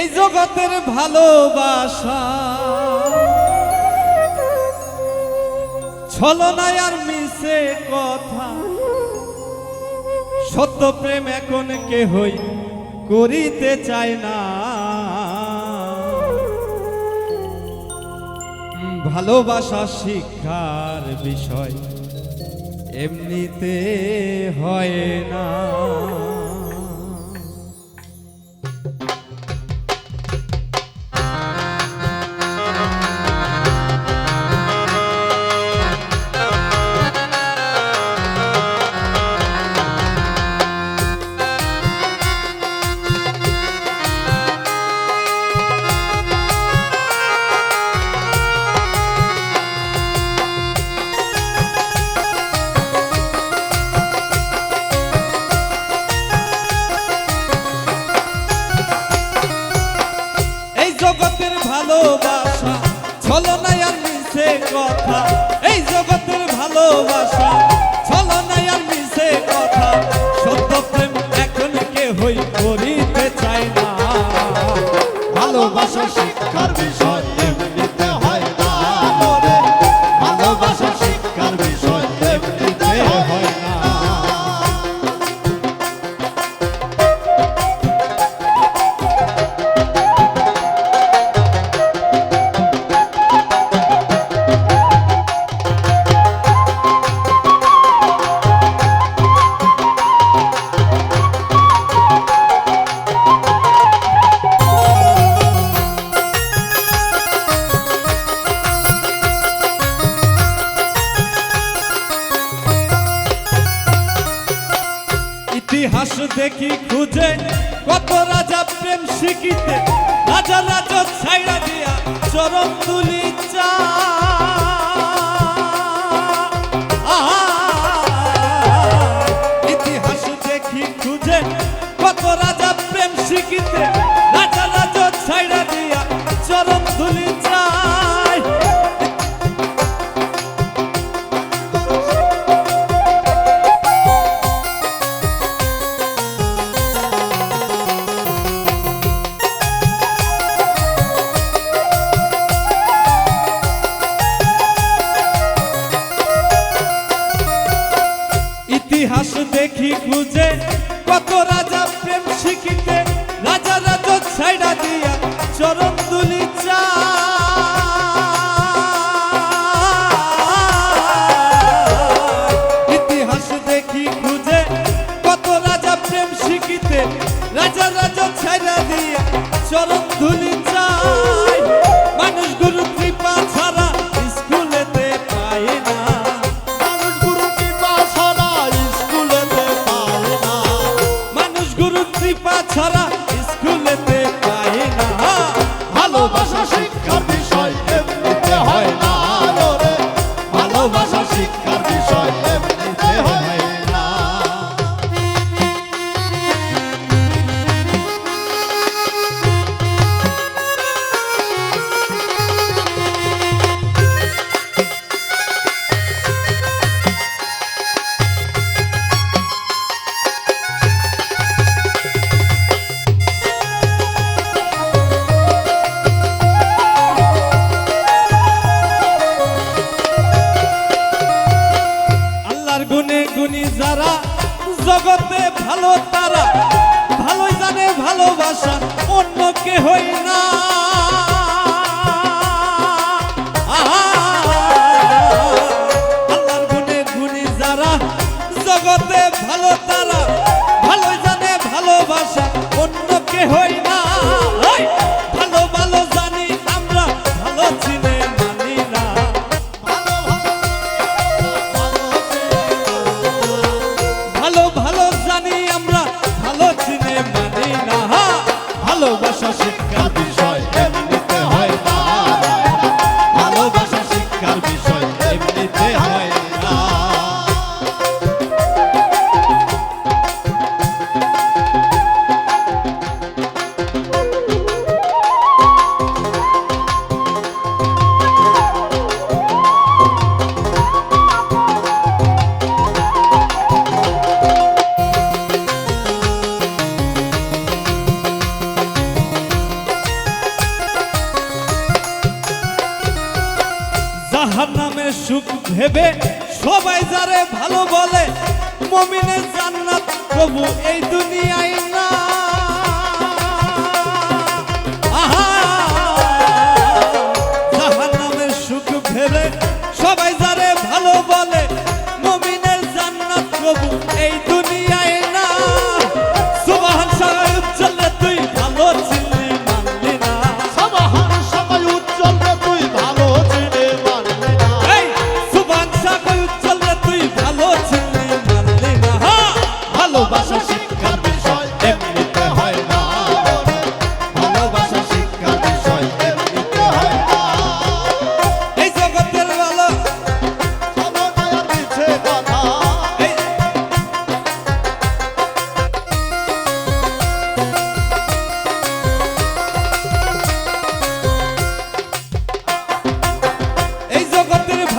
এই জগতের ভালোবাসা। ছলনায় আর মিশে কথা। সত্য প্রেম এখন কেহই করিতে চায় না। ভালোবাসা শিক্ষার বিষয়। এমনিতে হয় না। ভালোবাসা। ছলনায় আর মিশে কথা। এই জগতের ভালোবাসা। ছলনায় আর মিশে কথা। সত্য প্রেম এখন কেহই করিতে চায় না। ভালোবাসা শিক্ষার বিষয়। খুঁজে, কত রাজা প্রেম শিখিতে, রাজা রাজা ছাইড়া দিয়া চরম তুলি চা। ইতিহাস দেখি খুঁজে, কত রাজা প্রেম শিখিতে ইতিহাস দেখি খুঁজে কত রাজা প্রেম শিখিতে রাজা রাজা ছাইড়া দিয়া চরণ তুলি ইতিহাস ভালো তারা ভালোই জানে ভালোবাসা অন্য কে হই না না ভালোবাসা শিক্ষা শিক্ষার ভেবে সবাই যারে ভালো বলে মমিনের জান্নাত প্রভু এই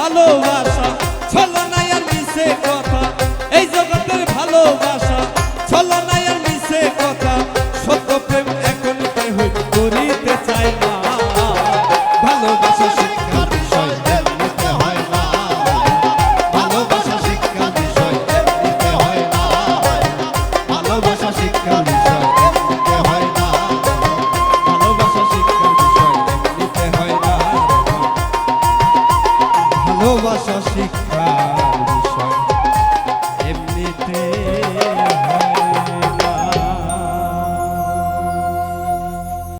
ভালোবাসা ছলনায় মিশে কথা। এই জগতের ভালোবাসা ছলনা